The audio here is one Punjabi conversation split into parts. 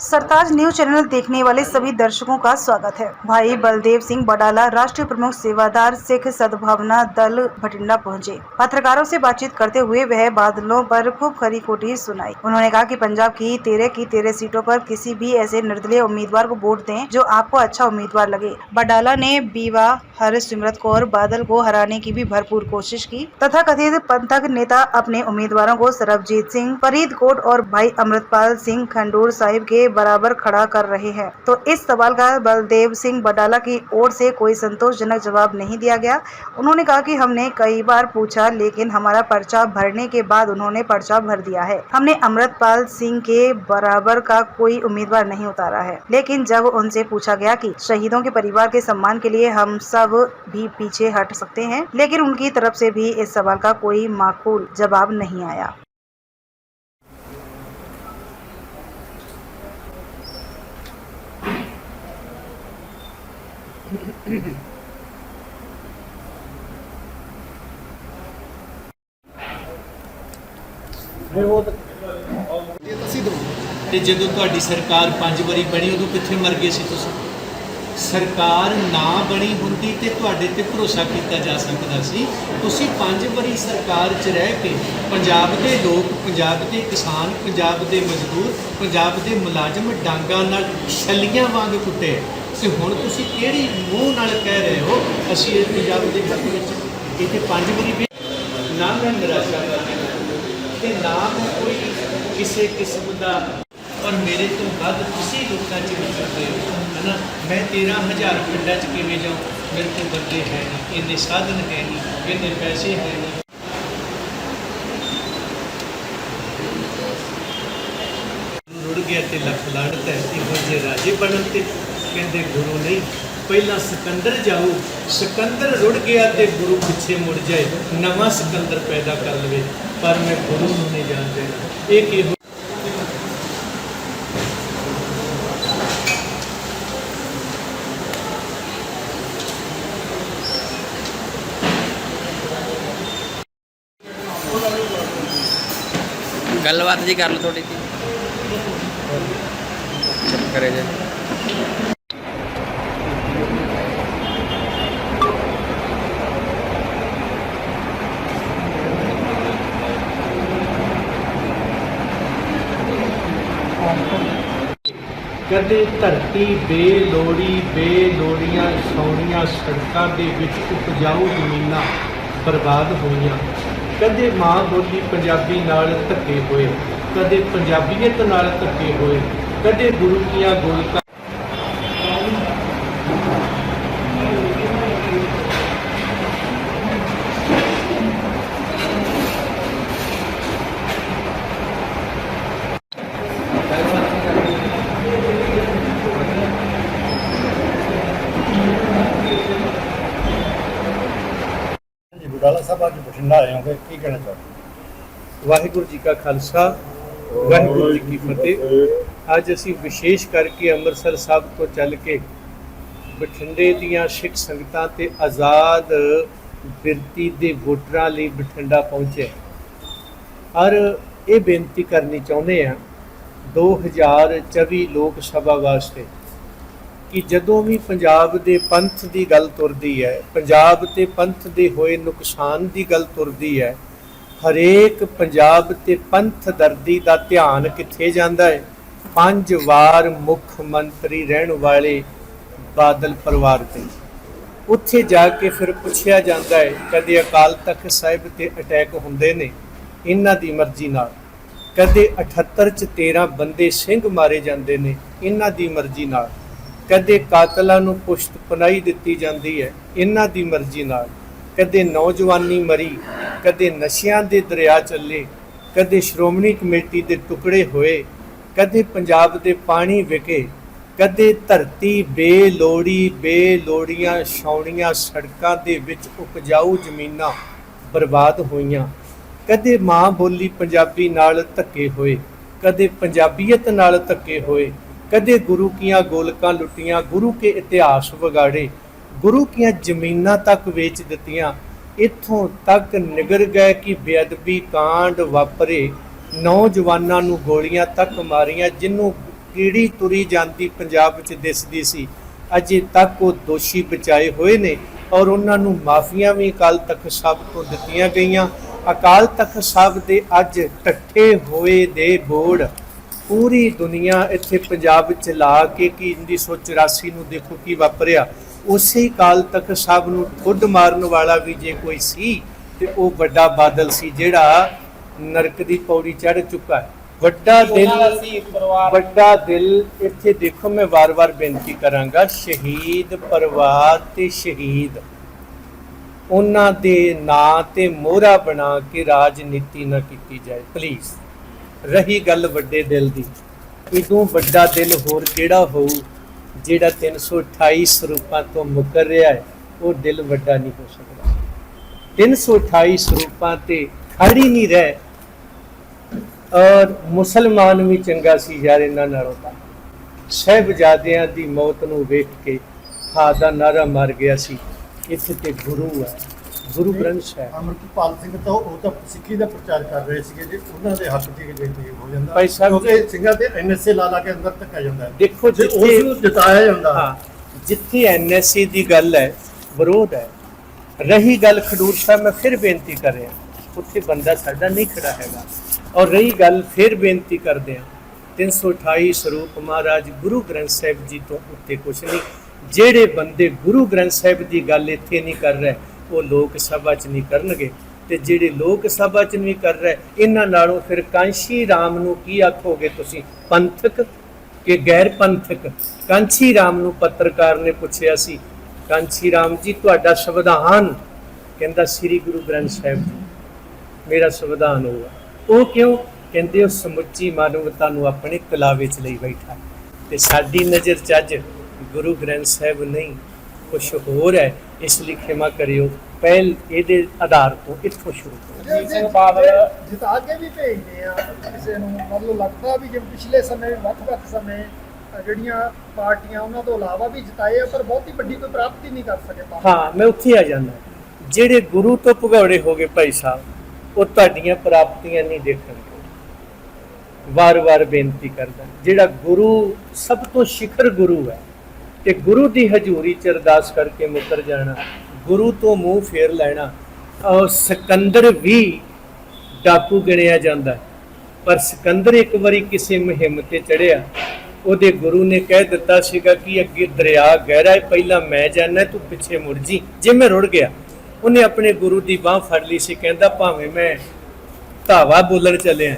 सरताज न्यूज़ चैनल देखने वाले सभी दर्शकों का स्वागत है। भाई बलदेव सिंह बडाला राष्ट्रीय प्रमुख सेवादार सिख सद्भावना दल भटिंडा पहुँचे। पत्रकारों से बातचीत करते हुए वह बादलों पर खूब खरी खोटी सुनाई। उन्होंने कहा कि पंजाब की तेरह की तेरह सीटों पर किसी भी ऐसे निर्दलीय उम्मीदवार को वोट दें जो आपको अच्छा उम्मीदवार लगे। बडाला ने बीवा हरसिमरत कौर बादल को हराने की भी भरपूर कोशिश की। तथा कथित पंथक नेता अपने उम्मीदवारों को सरबजीत सिंह, फरीदकोट और भाई अमृतपाल सिंह खंडूर साहिब के बराबर खड़ा कर रहे हैं। तो इस सवाल का बलदेव सिंह बडाला की ओर से कोई संतोषजनक जवाब नहीं दिया गया। उन्होंने कहा कि हमने कई बार पूछा, लेकिन हमारा पर्चा भरने के बाद उन्होंने पर्चा भर दिया है। हमने अमृतपाल सिंह के बराबर का कोई उम्मीदवार नहीं उतारा है। लेकिन जब उनसे पूछा गया कि शहीदों के परिवार के सम्मान के लिए हम सब भी पीछे हट सकते हैं, लेकिन उनकी तरफ़ से भी इस सवाल का कोई माकूल जवाब नहीं आया। ਤੇ ਜਦੋਂ ਤੁਹਾਡੀ ਸਰਕਾਰ ਪੰਜ ਵਾਰੀ ਬਣੀ, ਉਦੋਂ ਕਿੱਥੇ ਮਰ ਗਏ ਸੀ ਤੁਸੀਂ? ਸਰਕਾਰ ਨਾ ਬਣੀ ਹੁੰਦੀ ਤੇ ਤੁਹਾਡੇ ਤੇ ਭਰੋਸਾ ਕੀਤਾ ਜਾ ਸਕਦਾ ਸੀ। ਤੁਸੀਂ ਪੰਜ ਵਾਰੀ ਸਰਕਾਰ 'ਚ ਰਹਿ ਕੇ ਪੰਜਾਬ ਦੇ ਲੋਕ, ਪੰਜਾਬ ਦੇ ਕਿਸਾਨ, ਪੰਜਾਬ ਦੇ ਮਜ਼ਦੂਰ, ਪੰਜਾਬ ਦੇ ਮੁਲਾਜ਼ਮ ਡਾਂਗਾਂ ਨਾਲ ਛੱਲੀਆਂ ਵਾਂਗ ਕੁੱਟੇ। ਤੇ ਹੁਣ ਤੁਸੀਂ ਕਿਹੜੀ ਮੂੰਹ ਨਾਲ ਕਹਿ ਰਹੇ ਹੋ? ਅਸੀਂ ਇਹ ਪੰਜਾਬ ਦੇ ਹੱਕ ਵਿੱਚ ਇੱਥੇ ਪੰਜ ਵਾਰੀ ਨਾ ਮੈਂ ਨਿਰਾਸ਼ਾ ਕਰਨਾ ਤੇ ਨਾ ਮੈਂ ਕੋਈ ਕਿਸੇ ਕਿਸਮ ਦਾ ਔਰ ਮੇਰੇ ਤੋਂ ਵੱਧ ਤੁਸੀਂ ਲੋਕਾਂ 'ਚ ਵਿਚਰਦੇ ਹੋ, ਹਨਾ? ਮੈਂ 13000 ਪਿੰਡਾਂ 'ਚ ਕਿਵੇਂ ਜਾਉਂ ਮੇਰੇ ਕੋਲ ਬੰਦੇ ਹੈ ਨਹੀਂ, ਇੰਨੇ ਸਾਧਨ ਹੈ ਨਹੀਂ, ਇੰਨੇ ਪੈਸੇ ਹੈ ਨਹੀਂ। ਰੁੜ ਗਿਆ ਤੇ ਲੱਖ ਲਾੜਤ ਹੈ, ਇਹੋ ਜਿਹੇ ਰਾਜੇ ਬਣਨ ਤੇ। ਕਹਿੰਦੇ ਗੁਰੂ ਨਹੀਂ ਪਹਿਲਾਂ ਸਿਕੰਦਰ ਜਾਊ ਸਿਕੰਦਰ ਰੁੜ ਗਿਆ ਤੇ ਗੁਰੂ ਪਿੱਛੇ ਮੁੜ ਜਾਏ ਨਵਾਂ ਸਿਕੰਦਰ ਪੈਦਾ ਕਰ ਲਵੇ ਪਰ ਮੈਂ ਗੁਰੂ ਨੂੰ ਨਹੀਂ ਜਾਣ ਦੇਣਾ। ਇਹ ਕਿਹੋ ਗੱਲਬਾਤ ਜੀ ਕਰ ਲਓ ਥੋੜੀ ਜੀ ਕਰੇ ਜੀ। ਕਦੇ ਧਰਤੀ ਬੇਲੋੜੀ ਬੇਲੋੜੀਆਂ ਸੌਣੀਆਂ ਸੜਕਾਂ ਦੇ ਵਿੱਚ ਉਪਜਾਊ ਜ਼ਮੀਨਾਂ ਬਰਬਾਦ ਹੋਈਆਂ। ਕਦੇ ਮਾਂ ਬੋਲੀ ਪੰਜਾਬੀ ਨਾਲ ਧੱਕੇ ਹੋਏ, ਕਦੇ ਪੰਜਾਬੀਅਤ ਨਾਲ ਧੱਕੇ ਹੋਏ, ਕਦੇ ਗੁਰੂ ਕੀਆਂ ਗੋਲਕਾਂ ਜੀ ਸਾਹਿਬ ਅੱਜ ਬਠਿੰਡਾ ਆਏ ਹੋਗੇ, ਕੀ ਕਹਿਣਾ ਚਾਹੁੰਦੇ ਵਾਹਿਗੁਰੂ ਜੀ ਕਾ ਖਾਲਸਾ, ਵਾਹਿਗੁਰੂ ਜੀ ਕੀ ਫਤਿਹ। ਅੱਜ ਅਸੀਂ ਵਿਸ਼ੇਸ਼ ਕਰਕੇ ਅੰਮ੍ਰਿਤਸਰ ਸਾਹਿਬ ਤੋਂ ਚੱਲ ਕੇ ਬਠਿੰਡੇ ਦੀਆਂ ਸਿੱਖ ਸੰਗਤਾਂ ਤੇ ਆਜ਼ਾਦ ਬਿਰਤੀ ਦੇ ਵੋਟਰਾਂ ਲਈ ਬਠਿੰਡਾ ਪਹੁੰਚੇ ਔਰ ਇਹ ਬੇਨਤੀ ਕਰਨੀ ਚਾਹੁੰਦੇ ਆ 2024 ਲੋਕ ਸਭਾ ਵਾਸਤੇ ਕਿ ਜਦੋਂ ਵੀ ਪੰਜਾਬ ਦੇ ਪੰਥ ਦੀ ਗੱਲ ਤੁਰਦੀ ਹੈ, ਪੰਜਾਬ ਤੇ ਪੰਥ ਦੇ ਹੋਏ ਨੁਕਸਾਨ ਦੀ ਗੱਲ ਤੁਰਦੀ ਹੈ, ਹਰੇਕ ਪੰਜਾਬ ਤੇ ਪੰਥ ਦਰਦੀ ਦਾ ਧਿਆਨ ਕਿੱਥੇ ਜਾਂਦਾ ਹੈ? ਪੰਜ ਵਾਰ ਮੁੱਖ ਮੰਤਰੀ ਰਹਿਣ ਵਾਲੇ ਬਾਦਲ ਪਰਿਵਾਰ ਤੇ ਉੱਥੇ ਜਾ ਕੇ ਫਿਰ ਪੁੱਛਿਆ ਜਾਂਦਾ ਹੈ, ਕਦੇ ਅਕਾਲ ਤਖਤ ਸਾਹਿਬ ਤੇ ਅਟੈਕ ਹੁੰਦੇ ਨੇ, ਇਹਨਾਂ ਦੀ ਮਰਜ਼ੀ ਨਾਲ। ਕਦੇ 78 ਚ 13 ਬੰਦੇ ਸਿੰਘ ਮਾਰੇ ਜਾਂਦੇ ਨੇ, ਇਹਨਾਂ ਦੀ ਮਰਜ਼ੀ ਨਾਲ। ਕਦੇ ਕਾਤਲਾਂ ਨੂੰ ਪੁਸ਼ਤ ਪਨਾਈ ਦਿੱਤੀ ਜਾਂਦੀ ਹੈ, ਇਹਨਾਂ ਦੀ ਮਰਜ਼ੀ ਨਾਲ। ਕਦੇ ਨੌਜਵਾਨੀ ਮਰੀ, ਕਦੇ ਨਸ਼ਿਆਂ ਦੇ ਦਰਿਆ ਚੱਲੇ, ਕਦੇ ਸ਼੍ਰੋਮਣੀ ਕਮੇਟੀ ਦੇ ਟੁਕੜੇ ਹੋਏ, ਕਦੇ ਪੰਜਾਬ ਦੇ ਪਾਣੀ ਵਿਕੇ, ਕਦੇ ਧਰਤੀ ਬੇਲੋੜੀ ਬੇਲੋੜੀਆਂ ਛਾਉਣੀਆਂ ਸੜਕਾਂ ਦੇ ਵਿੱਚ ਉਪਜਾਊ ਜ਼ਮੀਨਾਂ ਬਰਬਾਦ ਹੋਈਆਂ। ਕਦੇ ਮਾਂ ਬੋਲੀ ਪੰਜਾਬੀ ਨਾਲ ਧੱਕੇ ਹੋਏ, ਕਦੇ ਪੰਜਾਬੀਅਤ ਨਾਲ ਧੱਕੇ ਹੋਏ ਕਦੇ ਗੁਰੂ ਕੀਆਂ ਗੋਲਕਾਂ ਲੁੱਟੀਆਂ, ਗੁਰੂ ਕੇ ਇਤਿਹਾਸ ਵਿਗਾੜੇ, ਗੁਰੂ ਕੀਆਂ ਜ਼ਮੀਨਾਂ ਤੱਕ ਵੇਚ ਦਿੱਤੀਆਂ, ਇੱਥੋਂ ਤੱਕ ਨਿਗਰ ਗਏ ਕਿ ਬੇਅਦਬੀ ਕਾਂਡ ਵਾਪਰੇ, ਨੌਜਵਾਨਾਂ ਨੂੰ ਗੋਲੀਆਂ ਤੱਕ ਮਾਰੀਆਂ ਜਿਹਨੂੰ ਕੀੜੀ ਤੁਰੀ ਜਾਂਦੀ ਪੰਜਾਬ ਵਿੱਚ ਦਿਸਦੀ ਸੀ। ਅਜੇ ਤੱਕ ਉਹ ਦੋਸ਼ੀ ਬਚਾਏ ਹੋਏ ਨੇ ਔਰ ਉਹਨਾਂ ਨੂੰ ਮਾਫੀਆਂ ਵੀ ਅਕਾਲ ਤਖਤ ਸਾਹਿਬ ਤੋਂ ਦਿੱਤੀਆਂ ਗਈਆਂ। ਅਕਾਲ ਤਖਤ ਸਾਹਿਬ ਦੇ ਅੱਜ ਟੱਠੇ ਹੋਏ ਦੇ ਬੋਰਡ ਪੂਰੀ ਦੁਨੀਆ ਇੱਥੇ ਪੰਜਾਬ ਵਿੱਚ ਲਾ ਕੇ ਕਿ 1984 ਨੂੰ ਦੇਖੋ ਕੀ ਵਾਪਰਿਆ। ਉਸੇ ਅਕਾਲ ਤਖਤ ਸਾਹਿਬ ਨੂੰ ਠੁੱਡ ਮਾਰਨ ਵਾਲਾ ਵੀ ਜੇ ਕੋਈ ਸੀ ਤੇ ਉਹ ਵੱਡਾ ਬਾਦਲ ਸੀ ਜਿਹੜਾ ਨਰਕ ਦੀ ਪੌੜੀ ਚੜ੍ਹ ਚੁੱਕਾ ਹੈ। ਵੱਡਾ ਦਿਲ ਵੱਡਾ ਦਿਲ ਇੱਥੇ ਦੇਖੋ ਮੈਂ ਵਾਰ-ਵਾਰ ਬੇਨਤੀ ਕਰਾਂਗਾ ਸ਼ਹੀਦ ਪਰਿਵਾਰ ਤੇ ਸ਼ਹੀਦ। ਉਹਨਾਂ ਦੇ ਨਾਂ ਤੇ ਮੋਹਰਾ ਬਣਾ ਕੇ ਰਾਜਨੀਤੀ ਨਾ ਕੀਤੀ ਜਾਏ ਪਲੀਜ਼ ਰਹੀ ਗੱਲ ਵੱਡੇ ਦਿਲ ਦੀ। ਇਦੋਂ ਵੱਡਾ ਦਿਲ ਹੋਰ ਕਿਹੜਾ ਹੋਊ ਜਿਹੜਾ 328 ਸਰੂਪਾਂ ਤੋਂ ਮੁਕਰ ਰਿਹਾ ਹੈ? ਉਹ ਦਿਲ ਵੱਡਾ ਨਹੀਂ ਹੋ ਸਕਦਾ। 328 ਸਰੂਪਾਂ ਤੇ ਖੜੀ ਨਹੀਂ ਰਹਿ। ਔਰ ਮੁਸਲਮਾਨ ਵੀ ਚੰਗਾ ਸੀ ਯਾਰ ਇਹਨਾਂ ਨਾਲੋਂ ਤਾਂ। ਸਹਿਬਜ਼ਾਦਿਆਂ ਦੀ ਮੌਤ ਨੂੰ ਵੇਖ ਕੇ ਹਾਂ ਦਾ ਨਾਰਾ ਮਾਰ ਗਿਆ ਸੀ। ਇੱਥੇ ਤੇ ਗੁਰੂ ਹੈ। ਗੁਰੂ ਗ੍ਰੰਥ ਸਾਹਿਬ ਅਮਰਪਾਲ ਸਿੰਘ ਤਾਂ ਉਹ ਤਾਂ ਸਿੱਖੀ ਦਾ ਪ੍ਰਚਾਰ ਕਰ ਰਹੇ ਸੀਗੇ ਜੇ ਉਹਨਾਂ ਦੇ ਹੱਕ 'ਚ ਜੇ ਹੋ ਜਾਂਦਾ। ਭਾਈ ਸਾਹਿਬ ਕਿਉਂਕਿ ਸਿੰਘਾਂ ਤੇ ਐਨਐਸਏ ਲਾ ਲਾ ਕੇ ਅੰਦਰ ਧੱਕਿਆ ਜਾਂਦਾ ਦੇਖੋ ਜੇ ਜਿੱਥੇ ਉਸ ਨੂੰ ਜਿਤਾਇਆ ਜਾਂਦਾ ਹਾਂ। ਜਿੱਥੇ ਐਨਐਸਸੀ ਦੀ ਗੱਲ ਹੈ ਵਿਰੋਧ ਹੈ ਰਹੀ ਗੱਲ ਖਡੂਰ ਸਾਹਿਬ ਮੈਂ ਫਿਰ ਬੇਨਤੀ ਕਰ ਰਿਹਾ ਉੱਥੇ ਬੰਦਾ ਸਾਡਾ ਨਹੀਂ ਖੜਾ ਹੈਗਾ। ਔਰ ਰਹੀ ਗੱਲ ਫਿਰ ਬੇਨਤੀ ਕਰਦੇ ਹਾਂ 328 ਸਰੂਪ ਮਹਾਰਾਜ ਗੁਰੂ ਗ੍ਰੰਥ ਸਾਹਿਬ ਜੀ ਤੋਂ ਉੱਤੇ ਕੁਛ ਨਹੀਂ। ਜਿਹੜੇ ਬੰਦੇ ਗੁਰੂ ਗ੍ਰੰਥ ਸਾਹਿਬ ਦੀ ਗੱਲ ਇੱਥੇ ਨਹੀਂ ਕਰ ਰਹੇ ਉਹ ਲੋਕ ਸਭਾ 'ਚ ਨਹੀਂ ਕਰਨਗੇ। ਤੇ ਜਿਹੜੇ ਲੋਕ ਸਭਾ 'ਚ ਨਹੀਂ ਕਰ ਰਹੇ, ਇਹਨਾਂ ਨਾਲੋਂ ਫਿਰ ਕਾਂਸ਼ੀ ਰਾਮ ਨੂੰ ਕੀ ਆਖੋਗੇ ਤੁਸੀਂ? ਪੰਥਕ ਕਿ ਗੈਰ ਪੰਥਕ ਕਾਂਚੀ ਰਾਮ ਨੂੰ ਪੱਤਰਕਾਰ ਨੇ ਪੁੱਛਿਆ ਸੀ ਕਾਂਚੀ ਰਾਮ ਜੀ, ਤੁਹਾਡਾ ਸੰਵਿਧਾਨ, ਕਹਿੰਦਾ ਸ੍ਰੀ ਗੁਰੂ ਗ੍ਰੰਥ ਸਾਹਿਬ ਜੀ, ਮੇਰਾ ਸੰਵਿਧਾਨ ਹੋਊਗਾ। ਉਹ ਕਿਉਂ? ਕਹਿੰਦੇ ਉਹ ਸਮੁੱਚੀ ਮਾਨਵਤਾ ਨੂੰ ਆਪਣੇ ਕਲਾਵੇ ਚ ਲਈ ਬੈਠਾ ਤੇ ਸਾਡੀ ਨਜ਼ਰ ਚ ਅੱਜ ਗੁਰੂ ਗ੍ਰੰਥ ਸਾਹਿਬ ਨਹੀਂ, ਕੁਛ ਹੋਰ ਹੈ। ਇਸ ਲਈ ਖਿਮਾ ਕਰਿਓ। ਪਹਿਲ ਇਹਦੇ ਆਧਾਰ ਤੋਂ ਇੱਥੋਂ ਸ਼ੁਰੂ ਕਰੋ। ਰਣਜੀਤ ਸਿੰਘ ਬਾਦਲ ਜਿਤਾ ਕੇ ਵੀ ਭੇਜਦੇ ਆ ਕਿਸੇ ਨੂੰ ਮਤਲਬ ਲੱਗਦਾ ਵੀ ਜਿਵੇਂ ਪਿਛਲੇ ਸਮੇਂ ਵੱਖ-ਵੱਖ ਸਮੇਂ ਜਿਹੜੀਆਂ ਪਾਰਟੀਆਂ ਉਹਨਾਂ ਤੋਂ ਇਲਾਵਾ ਵੀ ਜਿਤਾਏ ਆ ਪਰ ਬਹੁਤੀ ਵੱਡੀ ਕੋਈ ਪ੍ਰਾਪਤੀ ਨਹੀਂ ਕਰ ਸਕੇ। ਹਾਂ ਮੈਂ ਉੱਥੇ ਆ ਜਾਂਦਾ। ਜਿਹੜੇ ਗੁਰੂ ਤੋਂ ਭਗੌੜੇ ਹੋ ਗਏ ਭਾਈ ਸਾਹਿਬ ਉਹ ਤੁਹਾਡੀਆਂ ਪ੍ਰਾਪਤੀਆਂ ਨਹੀਂ ਦੇਖਣਗੇ ਵਾਰ-ਵਾਰ ਬੇਨਤੀ ਕਰਦਾ। ਜਿਹੜਾ ਗੁਰੂ ਸਭ ਤੋਂ ਸਿਖਰ ਗੁਰੂ ਹੈ ਤੇ ਗੁਰੂ ਦੀ ਹਜ਼ੂਰੀ ਚ ਅਰਦਾਸ ਕਰਕੇ ਮੁਕਰ ਜਾਣਾ, ਗੁਰੂ ਤੋਂ ਮੂੰਹ ਫੇਰ ਲੈਣਾ, ਔਰ ਸਿਕੰਦਰ ਵੀ ਡਾਕੂ ਗਿਣਿਆ ਜਾਂਦਾ। ਪਰ ਸਿਕੰਦਰ ਇੱਕ ਵਾਰੀ ਕਿਸੇ ਮੁਹਿੰਮ ਤੇ ਚੜਿਆ ਉਹਦੇ ਗੁਰੂ ਨੇ ਕਹਿ ਦਿੱਤਾ ਸੀਗਾ ਕਿ ਅੱਗੇ ਦਰਿਆ ਗਹਿਰਾ ਹੈ, ਪਹਿਲਾਂ ਮੈਂ ਜਾਣਾ ਤੂੰ ਪਿੱਛੇ ਮੁੜ ਜੀ। ਜੇ ਮੈਂ ਰੁੜ ਗਿਆ, ਉਹਨੇ ਆਪਣੇ ਗੁਰੂ ਦੀ ਬਾਹ ਫੜ ਲਈ ਸੀ, ਕਹਿੰਦਾ ਭਾਵੇਂ ਮੈਂ ਧਾਵਾ ਬੋਲਣ ਚੱਲਿਆ,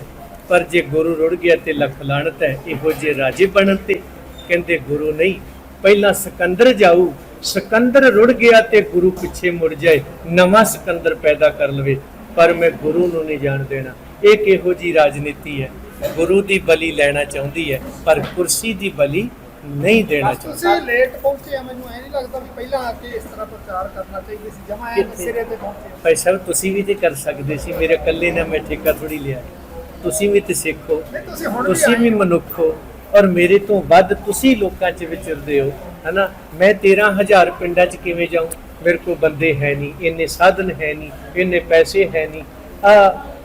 ਪਰ ਜੇ ਗੁਰੂ ਰੁੜ ਗਿਆ ਤੇ ਲੱਖ ਲਾਣਤ ਹੈ, ਇਹੋ ਜੇ ਰਾਜੇ ਬਣਨ ਤੇ। ਕਹਿੰਦੇ ਗੁਰੂ ਨਹੀਂ ਪਹਿਲਾਂ ਸਿਕੰਦਰ ਜਾਊ ਸਿਕੰਦਰ ਰੁੜ ਗਿਆ ਤੇ ਗੁਰੂ ਪਿੱਛੇ ਮੁੜ ਜਾਏ ਨਵਾਂ ਸਿਕੰਦਰ ਪੈਦਾ ਕਰ ਲਵੇ। ਪਰ ਮੈਂ ਗੁਰੂ ਨੂੰ ਨਹੀਂ ਜਾਣ ਦੇਣਾ। ਇਹ ਕਿਹੋ ਜੀ ਰਾਜਨੀਤੀ ਹੈ? ਗੁਰੂ ਦੀ ਬਲੀ ਲੈਣਾ ਚਾਹੁੰਦੀ ਹੈ ਪਰ ਕੁਰਸੀ ਦੀ ਬਲੀ ਨਹੀਂ ਦੇਣਾ ਚਾਹੁੰਦੀ ਤੁਸੀਂ ਲੇਟ ਪਹੁੰਚੇ ਆ ਮੈਨੂੰ ਐ ਨਹੀਂ ਲੱਗਦਾ ਵੀ ਪਹਿਲਾਂ ਆ ਕੇ ਇਸ ਤਰ੍ਹਾਂ ਪ੍ਰਚਾਰ ਕਰਨਾ ਚਾਹੀਦਾ ਸੀ ਜਮਾ ਐ? ਸਿਰੇ ਤੇ ਪਹੁੰਚੇ। ਭਾਈ ਸਾਹਿਬ ਤੁਸੀਂ ਵੀ ਤੇ ਕਰ ਸਕਦੇ ਸੀ ਮੇਰੇ ਇਕੱਲੇ ਨੇ ਮੈਂ ਠੇਕਾ ਥੋੜੀ ਲਿਆ। ਤੁਸੀਂ ਵੀ ਤੇ ਸਿੱਖੋ ਤੁਸੀਂ ਵੀ ਮਨੁੱਖ ਹੋ। ਔਰ ਮੇਰੇ ਤੋਂ ਵੱਧ ਤੁਸੀਂ ਲੋਕਾਂ 'ਚ ਵਿਚਰਦੇ ਹੋ, ਹਨਾ? ਮੈਂ 13000 ਪਿੰਡਾਂ 'ਚ ਕਿਵੇਂ ਜਾਊਂ? ਮੇਰੇ ਕੋਲ ਬੰਦੇ ਹੈ ਨਹੀਂ, ਇੰਨੇ ਸਾਧਨ ਹੈ ਨਹੀਂ, ਇੰਨੇ ਪੈਸੇ ਹੈ ਨਹੀਂ। ਆ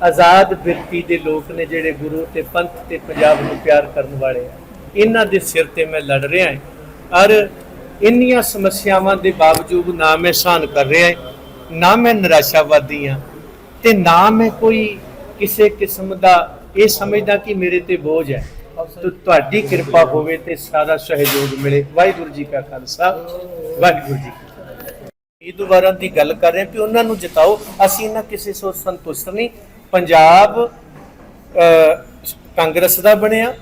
ਆਜ਼ਾਦ ਬਿਰਤੀ ਦੇ ਲੋਕ ਨੇ ਜਿਹੜੇ ਗੁਰੂ ਤੇ ਪੰਥ ਤੇ ਪੰਜਾਬ ਨੂੰ ਪਿਆਰ ਕਰਨ ਵਾਲੇ ਆ। ਇਹਨਾਂ ਦੇ ਸਿਰ ਤੇ ਮੈਂ ਲੜ ਰਿਹਾ ਹਾਂ। ਔਰ ਇੰਨੀਆਂ ਸਮੱਸਿਆਵਾਂ ਦੇ ਬਾਵਜੂਦ ਨਾ ਮੈਂ ਸਹਾਨ ਕਰ ਰਿਹਾ ਹਾਂ, ਨਾ ਮੈਂ ਨਿਰਾਸ਼ਾਵਾਦੀ ਹਾਂ ਤੇ ਨਾ ਮੈਂ ਕੋਈ ਕਿਸੇ ਕਿਸਮ ਦਾ ਇਹ ਸਮਝਦਾ ਕਿ ਮੇਰੇ ਤੇ ਬੋਝ ਹੈ। ਤੇ ਤੁਹਾਡੀ ਕਿਰਪਾ ਹੋਵੇ ਤੇ ਸਾਰਾ ਸਹਿਯੋਗ ਮਿਲੇ। ਵਾਹਿਗੁਰੂ ਜੀ ਕਾ ਖਾਲਸਾ, ਵਾਹਿਗੁਰੂ ਜੀ ਕੀ ਫਤਿਹ। ਦੀ ਗੱਲ ਕਰ ਰਹੇ ਕਿ ਉਹਨਾਂ ਨੂੰ ਜਿਤਾਓ। ਅਸੀਂ ਇਹਨਾਂ ਕਿਸੇ ਸੋ ਸੰਤੁਸ਼ਟ ਨਹੀਂ। ਪੰਜਾਬ ਕਾਂਗਰਸ ਦਾ ਬਣਿਆ,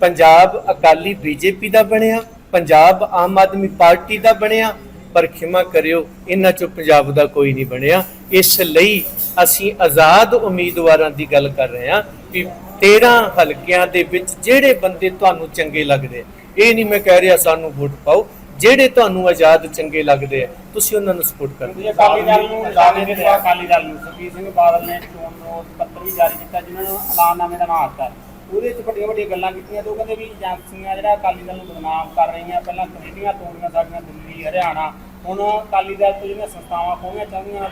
ਪੰਜਾਬ ਅਕਾਲੀ ਬੀਜੇਪੀ ਦਾ ਬਣਿਆ, ਪੰਜਾਬ ਆਮ ਆਦਮੀ ਪਾਰਟੀ ਦਾ ਬਣਿਆ, ਪਰ ਖਿਮਾ ਕਰਿਓ, ਇਹਨਾਂ ਚੋਂ ਪੰਜਾਬ ਦਾ ਕੋਈ ਨਹੀਂ ਬਣਿਆ। ਇਸ ਲਈ ਅਸੀਂ ਆਜ਼ਾਦ ਉਮੀਦਵਾਰਾਂ ਦੀ ਗੱਲ ਕਰ ਰਹੇ ਹਾਂ ਕਿ 13 ਹਲਕਿਆਂ ਦੇ ਵਿੱਚ ਜਿਹੜੇ ਬੰਦੇ ਤੁਹਾਨੂੰ ਚੰਗੇ ਲੱਗਦੇ ਇਹ ਨਹੀਂ ਮੈਂ ਕਹਿ ਰਿਹਾ ਸਾਨੂੰ ਵੋਟ ਪਾਓ ਜਿਹੜੇ ਤੁਹਾਨੂੰ ਆਜ਼ਾਦ ਚੰਗੇ ਲੱਗਦੇ ਆ ਤੁਸੀਂ ਉਹਨਾਂ ਨੂੰ ਸਪੋਰਟ ਕਰੋ ਜੇ ਅਕਾਲੀ ਦਲ ਨੂੰ ਲਾਣੇ ਦੇ ਤਾਂ ਅਕਾਲੀ ਦਲ ਨੂੰ। ਸੁਖਬੀਰ ਸਿੰਘ ਬਾਦਲ ਨੇ ਚੋਣ ਨੋਟ ਪੱਤਰ ਵੀ ਜਾਰੀ ਕੀਤਾ ਜਿਨ੍ਹਾਂ ਨੂੰ ਐਲਾਨਨਾਮੇ ਦਾ ਨਾਂ ਆਤਾ ਉਹਦੇ ਵਿੱਚ ਵੱਡੀਆਂ ਵੱਡੀਆਂ ਗੱਲਾਂ ਕੀਤੀਆਂ ਤੇ ਉਹ ਕਹਿੰਦੇ ਵੀ ਏਜੰਸੀਆਂ ਜਿਹੜਾ ਅਕਾਲੀ ਦਲ ਨੂੰ ਬਦਨਾਮ ਕਰ ਰਹੀਆਂ ਪਹਿਲਾਂ ਕਮੇਟੀਆਂ ਤੋੜੀਆਂ ਸਾਡੀਆਂ ਦਿੱਲੀ ਹਰਿਆਣਾ। ਹੁਣ ਅਕਾਲੀ ਦਲ ਤੋਂ ਜਿਹੜੀਆਂ ਸੰਸਥਾਵਾਂ ਖੋਹਣੀਆਂ ਚਾਹੁੰਦੀਆਂ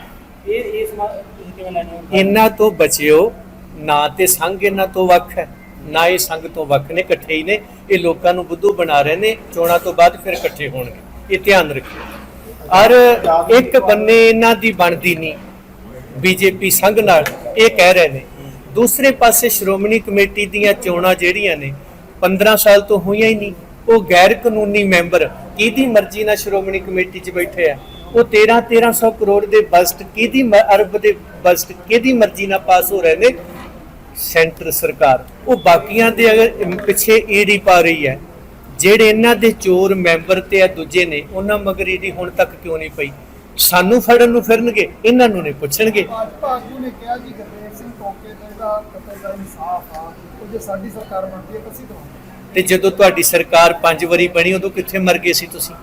ਇਹ ਇਸ ਕਿਵੇਂ ਲੈਣੇ ਹੋ? ਇਹਨਾਂ ਤੋਂ ਬਚਿਓ। ਨਾ ਤੇ ਸੰਗ ਇਹਨਾਂ ਤੋਂ ਵੱਖ ਹੈ, ਨਾ ਇਹ ਸੰਘ ਤੋਂ ਵੱਖ ਨੇ, ਇਕੱਠੇ ਹੀ ਨੇ। ਇਹ ਲੋਕਾਂ ਨੂੰ ਬੁੱਧੂ ਬਣਾ ਰਹੇ ਨੇ, ਚੋਣਾਂ ਤੋਂ ਬਾਅਦ ਫਿਰ ਇਕੱਠੇ ਹੋਣਗੇ। ਇਹ ਧਿਆਨ ਰੱਖਿਓ। ਔਰ ਇੱਕ ਬੰਨੇ ਇਹਨਾਂ ਦੀ ਬਣਦੀ ਨਹੀਂ, ਬੀਜੇਪੀ ਸੰਘ ਨਾਲ, ਇਹ ਕਹਿ ਰਹੇ ਨੇ। ਦੂਸਰੇ ਪਾਸੇ ਸ਼੍ਰੋਮਣੀ ਕਮੇਟੀ ਦੀਆਂ ਚੋਣਾਂ ਜਿਹੜੀਆਂ ਨੇ 15 ਸਾਲ ਤੋਂ ਹੋਈਆਂ ਹੀ ਨਹੀਂ। ਉਹ ਗੈਰ ਕਾਨੂੰਨੀ ਮੈਂਬਰ, ਕਿਹਦੀ ਮਰਜ਼ੀ ਨਾਲ ਸ਼੍ਰੋਮਣੀ ਕਮੇਟੀ 'ਚ ਬੈਠੇ ਆ? ਉਹ 13 1300 ਕਰੋੜ ਦੇ ਬਜਟ, ਕਿਹਦੀ ਅਰਬ ਦੇ ਬਜਟ, ਕਿਹਦੀ ਮਰਜ਼ੀ ਨਾਲ ਪਾਸ ਹੋ ਰਹੇ ਨੇ? ਸੈਂਟਰ ਸਰਕਾਰ। ਉਹ ਬਾਕੀਆਂ ਦੇ ਅਗਰ ਪਿੱਛੇ ਈਡੀ ਪਾ ਰਹੀ ਹੈ ਜਿਹੜੇ ਇਹਨਾਂ ਦੇ ਚੋਰ ਮੈਂਬਰ ਤੇ ਆ ਦੂਜੇ ਨੇ ਉਹਨਾਂ ਮਗਰ ਈਡੀ ਹੁਣ ਤੱਕ ਕਿਉਂ ਨਹੀਂ ਪਈ? ਸਾਨੂੰ ਫੜਨ ਨੂੰ ਫਿਰਨਗੇ ਇਹਨਾਂ ਨੂੰ ਨਹੀਂ ਪੁੱਛਣਗੇ। ਭਾਜਪਾ ਆਗੂ ਨੇ ਕਿਹਾ ਜੀ ਗੁਰਦੇਵ ਸਿੰਘ ਟੋਕੇ ਦਾ ਜਿਹੜਾ ਕਤਲ ਦਾ ਇਨਸਾਫ ਆ ਉਹ ਜੇ ਸਾਡੀ ਸਰਕਾਰ ਬਣਦੀ ਹੈ ਤਾਂ ਅਸੀਂ ਦਵਾਂਗੇ। ਤੇ ਜਦੋਂ ਤੁਹਾਡੀ ਸਰਕਾਰ ਪੰਜ ਵਾਰੀ ਬਣੀ ਉਦੋਂ ਕਿੱਥੇ ਮਰ ਗਏ ਸੀ ਤੁਸੀਂ?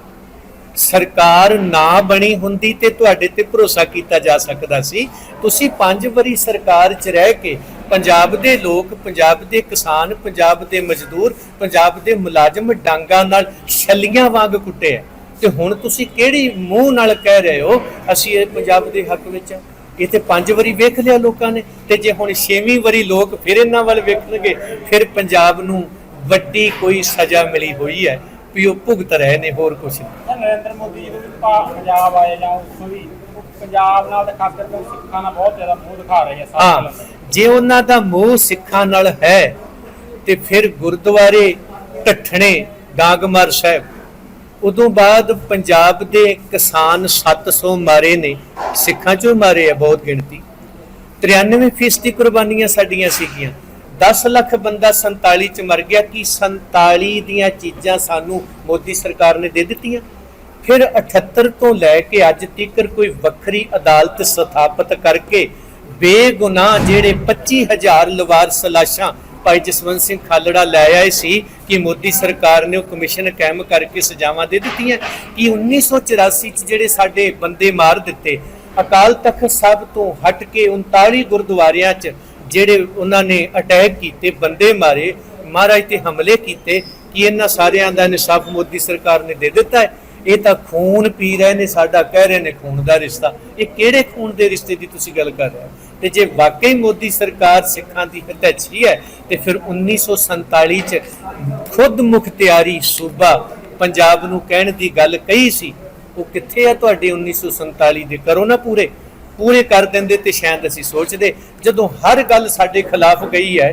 ਸਰਕਾਰ ਨਾ ਬਣੀ ਹੁੰਦੀ ਤੇ ਤੁਹਾਡੇ ਤੇ ਭਰੋਸਾ ਕੀਤਾ ਜਾ ਸਕਦਾ ਸੀ। ਤੁਸੀਂ ਪੰਜ ਵਾਰੀ ਸਰਕਾਰ 'ਚ ਰਹਿ ਕੇ ਪੰਜਾਬ ਦੇ ਲੋਕ ਪੰਜਾਬ ਦੇ ਕਿਸਾਨ ਪੰਜਾਬ ਦੇ ਮਜ਼ਦੂਰ ਪੰਜਾਬ ਦੇ ਮੁਲਾਜ਼ਮ ਡਾਂਗਾਂ ਨਾਲ ਛੱਲੀਆਂ ਵਾਂਗ ਕੁੱਟੇ ਆ। ਤੇ ਹੁਣ ਤੁਸੀਂ ਕਿਹੜੀ ਮੂੰਹ ਨਾਲ ਕਹਿ ਰਹੇ ਹੋ ਅਸੀਂ ਇਹ ਪੰਜਾਬ ਦੇ ਹੱਕ ਵਿੱਚ ਆ? ਇਹ ਤੇ ਪੰਜ ਵਾਰੀ ਵੇਖ ਲਿਆ ਲੋਕਾਂ ਨੇ ਤੇ ਜੇ ਹੁਣ ਛੇਵੀਂ ਵਾਰੀ ਲੋਕ ਫਿਰ ਇਹਨਾਂ ਵੱਲ ਵੇਖਣਗੇ ਫਿਰ ਪੰਜਾਬ ਨੂੰ ਵੱਡੀ ਕੋਈ ਸਜ਼ਾ ਮਿਲੀ ਹੋਈ ਹੈ ਵੀ ਉਹ ਭੁਗਤ ਰਹੇ ਨੇ ਹੋਰ ਕੁਝ ਨਹੀਂ। ਤਾਂ ਨਰਿੰਦਰ ਮੋਦੀ ਜਦੋਂ ਵੀ ਪੰਜਾਬ ਆਏ ਜਾਂ ਉੱਥੋਂ ਵੀ ਪੰਜਾਬ ਨਾਲ ਤੇ ਕਰਕੇ ਉਹ ਸਿੱਖਾਂ ਨਾਲ ਬਹੁਤ ਜ਼ਿਆਦਾ ਮੋਹ ਦਿਖਾ ਰਹੇ ਆ ਸਾਰੇ ਹਾਂ। ਜੇ ਉਹਨਾਂ ਦਾ ਮੋਹ ਸਿੱਖਾਂ ਨਾਲ ਹੈ, ਤੇ ਫਿਰ ਗੁਰਦੁਆਰੇ ਢੱਠਣੇ ਗਾਗਮਰ ਸਾਹਿਬ। ਉਦੋਂ ਬਾਅਦ ਪੰਜਾਬ ਦੇ ਕਿਸਾਨ 700 ਮਾਰੇ ਨੇ, ਸਿੱਖਾਂ ਚੋਂ ਮਾਰੇ ਆ ਬਹੁਤ ਗਿਣਤੀ। 93% ਦੀ ਕੁਰਬਾਨੀਆਂ ਸਾਡੀਆਂ ਸੀਗੀਆਂ। 10 ਲੱਖ ਬੰਦਾ 47 ਚ ਮਰ ਗਿਆ, ਕਿ 47 ਦੀਆਂ ਚੀਜ਼ਾਂ ਸਾਨੂੰ ਮੋਦੀ ਸਰਕਾਰ ਨੇ ਦੇ ਦਿੱਤੀਆਂ? ਫਿਰ 78 ਤੋਂ ਲੈ ਕੇ ਅੱਜ ਤੱਕ ਕੋਈ ਵੱਖਰੀ ਅਦਾਲਤ ਸਥਾਪਿਤ ਕਰਕੇ ਬੇਗੁਨਾਹ ਜਿਹੜੇ 25000 ਲਵਾਰਸ ਲਾਸ਼ਾਂ ਭਾਈ ਜਸਵੰਤ ਸਿੰਘ ਖਾਲੜਾ ਲੈ ਆਏ ਸੀ ਕਿ ਮੋਦੀ ਸਰਕਾਰ ਨੇ ਉਹ ਕਮਿਸ਼ਨ ਕਾਇਮ ਕਰਕੇ ਸਜ਼ਾਵਾਂ ਦੇ ਦਿੱਤੀਆਂ। ਕਿ 1984 ਚ ਜਿਹੜੇ ਸਾਡੇ ਬੰਦੇ ਮਾਰ ਦਿੱਤੇ, ਅਕਾਲ ਤਖਤ ਸਾਹਿਬ ਤੋਂ ਹਟ ਕੇ 39 ਗੁਰਦੁਆਰਿਆਂ ਚ ਜਿਹੜੇ ਉਹਨਾਂ ਨੇ ਅਟੈਕ ਕੀਤੇ, ਬੰਦੇ ਮਾਰੇ, ਮਹਾਰਾਜ ਤੇ ਹਮਲੇ ਕੀਤੇ, ਕਿ ਇਹਨਾਂ ਸਾਰਿਆਂ ਦਾ ਇਨਸਾਫ ਮੋਦੀ ਸਰਕਾਰ ਨੇ ਦੇ ਦਿੱਤਾ ਹੈ? ਇਹ ਤਾਂ ਖੂਨ ਪੀ ਰਹੇ ਨੇ, ਸਾਡਾ ਕਹਿ ਰਹੇ ਨੇ ਖੂਨ ਦਾ ਰਿਸ਼ਤਾ। ਇਹ ਕਿਹੜੇ ਖੂਨ ਦੇ ਰਿਸ਼ਤੇ ਦੀ ਤੁਸੀਂ ਗੱਲ ਕਰ ਰਹੇ ਹੋ? ਤੇ ਜੇ ਵਾਕਈ ਮੋਦੀ ਸਰਕਾਰ ਸਿੱਖਾਂ ਦੀ ਹਿਤੈਸ਼ੀ ਹੈ ਤੇ ਫਿਰ 1947 ਚ ਖੁਦ ਮੁਖਤਿਆਰੀ ਸੂਬਾ ਪੰਜਾਬ ਨੂੰ ਕਹਿਣ ਦੀ ਗੱਲ ਕਹੀ ਸੀ, ਉਹ ਕਿੱਥੇ ਆ ਤੁਹਾਡੇ 1947 ਦੇ? ਕਰੋ ਨਾ ਪੂਰੇ। ਪੂਰੇ ਕਰ ਦਿੰਦੇ ਤੇ ਸ਼ਾਇਦ ਅਸੀਂ ਸੋਚਦੇ। ਜਦੋਂ ਹਰ ਗੱਲ ਸਾਡੇ ਖਿਲਾਫ ਗਈ ਹੈ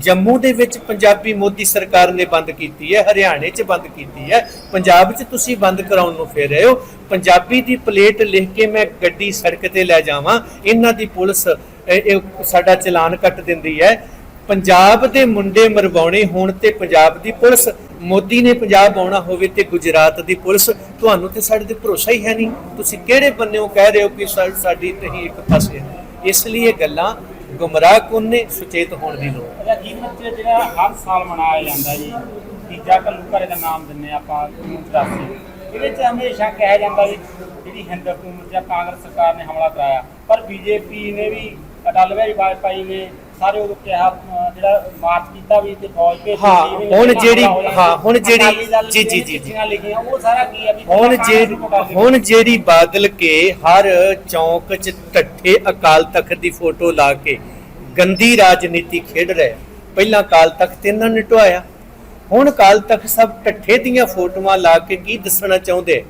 ਜੰਮੂ ਦੇ ਵਿੱਚ ਪੰਜਾਬੀ ਮੋਦੀ ਸਰਕਾਰ ਨੇ ਬੰਦ ਕੀਤੀ ਹੈ, ਹਰਿਆਣੇ 'ਚ ਬੰਦ ਕੀਤੀ ਹੈ, ਪੰਜਾਬ 'ਚ ਤੁਸੀਂ ਬੰਦ ਕਰਾਉਣ ਨੂੰ ਫੇਰ ਰਹੇ ਹੋ। ਪੰਜਾਬੀ ਦੀ ਪਲੇਟ ਲਿਖ ਕੇ ਮੈਂ ਗੱਡੀ ਸੜਕ ਤੇ ਲੈ ਜਾਵਾਂ, ਇਹਨਾਂ ਦੀ ਪੁਲਿਸ ਸਾਡਾ ਚਲਾਨ ਕੱਟ ਦਿੰਦੀ ਹੈ। ਪੰਜਾਬ ਦੇ ਮੁੰਡੇ ਮਰਵਾਉਣੇ ਹੋਣ ਤੇ ਪੰਜਾਬ ਦੀ ਪੁਲਿਸ, ਮੋਦੀ ਨੇ ਪੰਜਾਬ ਆਉਣਾ ਹੋਵੇ ਤੇ ਗੁਜਰਾਤ ਦੀ ਪੁਲਿਸ, ਤੁਹਾਨੂੰ ਤੇ ਸਾਡੇ ਤੇ ਭਰੋਸਾ ਹੀ ਹੈ ਨਹੀਂ। ਤੁਸੀਂ ਕਿਹੜੇ ਬੰਨੇੋਂ ਕਹਿ ਰਹੇ ਹੋ ਕਿ ਸਾਡੀ ਤੇ ਇੱਕ ਪਾਸੇ ਇਸ ਲਈ ਇਹ ਗੱਲਾਂ ਗੁੰਮਰਾਹ ਕੁੰਨ ਨੇ ਸੁਚੇਤ ਹੋਣ ਦੀ ਲੋੜ ਹੈ। ਅੱਛਾ ਕੀ ਜਿਹੜਾ ਹਰ ਸਾਲ ਮਨਾਇਆ ਜਾਂਦਾ ਜੀ, ਤੀਜਾ ਘੱਲੂ ਘਰੇ ਦਾ ਨਾਮ ਦਿੰਨੇ ਆਪਾਂ 1984 ਇਹਦੇ ਚ ਹਮੇਸ਼ਾ ਕਿਹਾ ਜਾਂਦਾ ਵੀ ਜਿਹੜੀ ਹਿੰਦ ਹਕੂਮਤ ਜਾਂ ਕਾਂਗਰਸ ਸਰਕਾਰ ਨੇ ਹਮਲਾ ਕਰਾਇਆ, ਪਰ ਬੀਜੇਪੀ ਨੇ ਵੀ ਅਟਲ ਬਿਹਾਰੀ ਵਾਜਪਾਈ ਨੇ ਸਾਰੇ ਉਦੋਂ ਕਿਹਾ ਜਿਹੜਾ ਮਾਰਚ ਕੀਤਾ ਵੀ ਤੇ ਫੌਜ ਭੇਜੀ ਹਾਂ, ਹੁਣ ਜਿਹੜੀ- ਹੋ ਹੁਣ ਜਿਹੜੀ- ਜੀ, ਜੀ, ਜੀ, ਲਿਖੀਆਂ ਉਹ ਸਾਰਾ ਕੀ ਹੈ ਵੀ ਹੁਣ ਕਾਂਗਰਸ ਜੇ ਨੂੰ ਕਰ ਦਿੱਤੀ। ਹੁਣ ਜਿਹੜੀ ਬਾਦਲ ਕੇ ਹਰ ਚੌਂਕ 'ਚ ਢੱਠੇ ਅਕਾਲ ਤਖਤ ਦੀ ਫੋਟੋ ਲਾ ਕੇ ਗੰਦੀ ਰਾਜਨੀਤੀ ਖੇਡ ਰਹੇ ਪਹਿਲਾਂ ਅਕਾਲ ਤਖਤ ਇਹਨਾਂ ਨੇ ਢਵਾਇਆ ਹੁਣ ਅਕਾਲ ਤਖਤ ਸਭ ਢੱਠੇ ਦੀਆਂ ਫੋਟੋਆਂ ਲਾ ਕੇ ਕੀ ਦੱਸਣਾ ਚਾਹੁੰਦੇ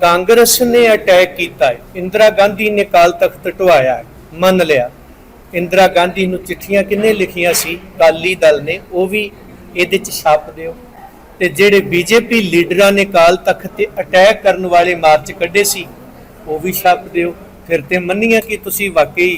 ਕਾਂਗਰਸ ਨੇ ਅਟੈਕ ਕੀਤਾ ਹੈ। ਇੰਦਰਾ ਗਾਂਧੀ ਨੇ ਅਕਾਲ ਤਖਤ ਢਵਾਇਆ ਹੈ, ਮੰਨ ਲਿਆ। ਇੰਦਰਾ ਗਾਂਧੀ ਨੂੰ ਚਿੱਠੀਆਂ ਕਿੰਨੇ ਲਿਖੀਆਂ ਸੀ? ਅਕਾਲੀ ਦਲ ਨੇ, ਉਹ ਵੀ ਇਹਦੇ ਚ ਛਾਪ ਦਿਓ। ਤੇ ਜਿਹੜੇ ਬੀਜੇਪੀ ਲੀਡਰਾਂ ਨੇ ਕਾਲ ਤਖਤ ਤੇ ਅਟੈਕ ਕਰਨ ਵਾਲੇ ਮਾਰਚ ਕੱਢੇ ਸੀ, ਉਹ ਵੀ ਛਾਪ ਦਿਓ। ਫਿਰ ਤੇ ਮੰਨੀਆਂ ਕਿ ਤੁਸੀਂ ਵਾਕਈ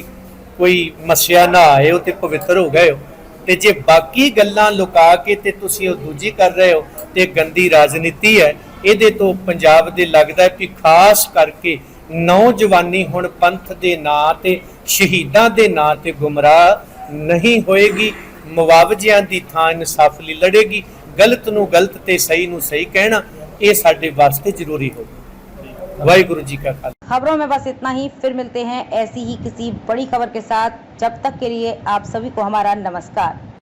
ਕੋਈ ਮਸਿਆ ਨਾ ਆਏ ਹੋ ਤੇ ਪਵਿੱਤਰ ਹੋ ਗਏ ਹੋ। ਤੇ ਜੇ ਬਾਕੀ ਗੱਲਾਂ ਲੁਕਾ ਕੇ ਤੇ ਤੁਸੀਂ ਉਹ ਦੂਜੀ ਕਰ ਰਹੇ ਹੋ, ਤੇ ਗੰਦੀ ਰਾਜਨੀਤੀ ਹੈ। ਇਹਦੇ ਤੋਂ ਪੰਜਾਬ ਦੇ ਲੱਗਦਾ ਕਿ ਖਾਸ ਕਰਕੇ ਨੌਜਵਾਨੀ ਹੁਣ ਪੰਥ ਦੇ ਨਾਂ ਤੇ ਸ਼ਹੀਦਾਂ ਦੇ ਨਾਂ ਤੇ ਗੁੰਮਰਾਹ ਨਹੀਂ ਹੋਏਗੀ ਮੁਆਵਜ਼ਿਆਂ ਦੀ ਥਾਂ ਇਨਸਾਫ ਲਈ ਲੜੇਗੀ ਗਲਤ ਨੂੰ ਗਲਤ ਤੇ ਸਹੀ ਨੂੰ ਸਹੀ ਕਹਿਣਾ ਇਹ ਸਾਡੇ ਵਾਸਤੇ ਜ਼ਰੂਰੀ ਹੋ ਵਾਹਿਗੁਰੂ ਜੀ ਕਾ ਖਾਲਸਾ खबरों में बस इतना ही फिर मिलते हैं ऐसी ही किसी बड़ी खबर के साथ जब तक के लिए आप सभी को हमारा नमस्कार